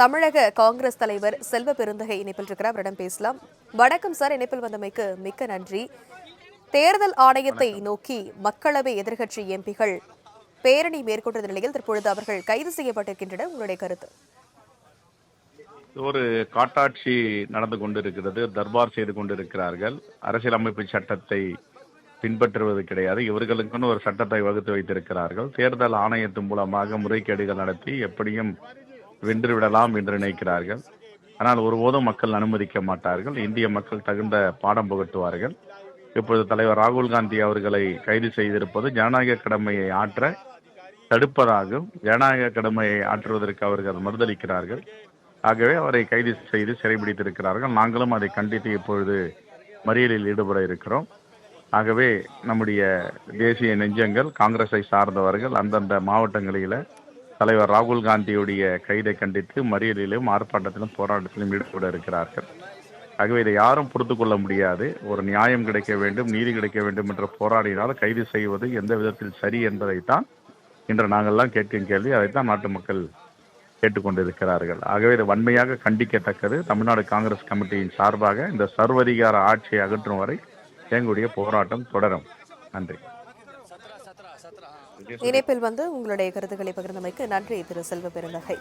தமிழக காங்கிரஸ் தலைவர் செல்வ பெருந்தகை இணைப்பில் இருக்கிறார். அவரிடம் பேசலாம். வணக்கம் சார். இணைப்பில் வந்தமைக்கு மிக்க நன்றி. தேர்தல் ஆணையத்தை நோக்கி மக்களவை எதிர்க்கட்சி எம்பிகள் பேரணி மேற்கொண்ட நிலையில் தற்பொழுது அவர்கள் கைது செய்யப்பட்டிருக்கின்றனர் உங்களுடைய கருத்து? ஒரு காட்டாட்சி நடந்து கொண்டிருக்கிறது. தர்பார் செய்து கொண்டிருக்கிறார்கள். அரசியலமைப்பு சட்டத்தை பின்பற்றுவது கிடையாது. இவர்களுக்குன்னு ஒரு சட்டத்தை வகுத்து வைத்திருக்கிறார்கள். தேர்தல் ஆணையத்தின் மூலமாக முறைகேடுகள் நடத்தி எப்படியும் வென்று விடலாம் என்று நினைக்கிறார்கள். ஆனால் ஒருபோதும் மக்கள் அனுமதிக்க மாட்டார்கள். இந்திய மக்கள் தகுந்த பாடம் புகட்டுவார்கள். இப்பொழுது தலைவர் ராகுல் காந்தி அவர்களை கைது செய்திருப்பது ஜனநாயக கடமையை ஆற்ற தடுப்பதாகும் ஜனநாயக கடமையை ஆற்றுவதற்கு அவர்கள் மறுதளிக்கிறார்கள். ஆகவே அவரை கைது செய்து சிறைபிடித்திருக்கிறார்கள். நாங்களும் அதை கண்டித்து இப்பொழுது மறியலில் ஈடுபட இருக்கிறோம். ஆகவே நம்முடைய தேசிய நெஞ்சங்கள் காங்கிரஸை சார்ந்தவர்கள் அந்தந்த மாவட்டங்களில தலைவர் ராகுல் காந்தியுடைய கைதை கண்டித்து மறியலிலும் ஆர்ப்பாட்டத்திலும் போராட்டத்திலும் ஈடுபட இருக்கிறார்கள். ஆகவே இதை யாரும் பொறுத்து கொள்ள முடியாது. ஒரு நியாயம் கிடைக்க வேண்டும் நீதி கிடைக்க வேண்டும் என்று போராடினால் கைது செய்வது எந்த விதத்தில் சரி என்பதைத்தான் இன்று நாங்கள்லாம் கேட்கும் கேள்வி. அதைத்தான் நாட்டு மக்கள் கேட்டுக்கொண்டிருக்கிறார்கள். ஆகவே இது வன்மையாக கண்டிக்கத்தக்கது. தமிழ்நாடு காங்கிரஸ் கமிட்டியின் சார்பாக இந்த சர்வதிகார ஆட்சியை அகற்றும் வரை எங்களுடைய போராட்டம் தொடரும். நன்றி. இணைப்பில் வந்து உங்களுடைய கருத்துக்களை பகிர்ந்தமைக்கு நன்றி திரு செல்வ பெருந்தகை.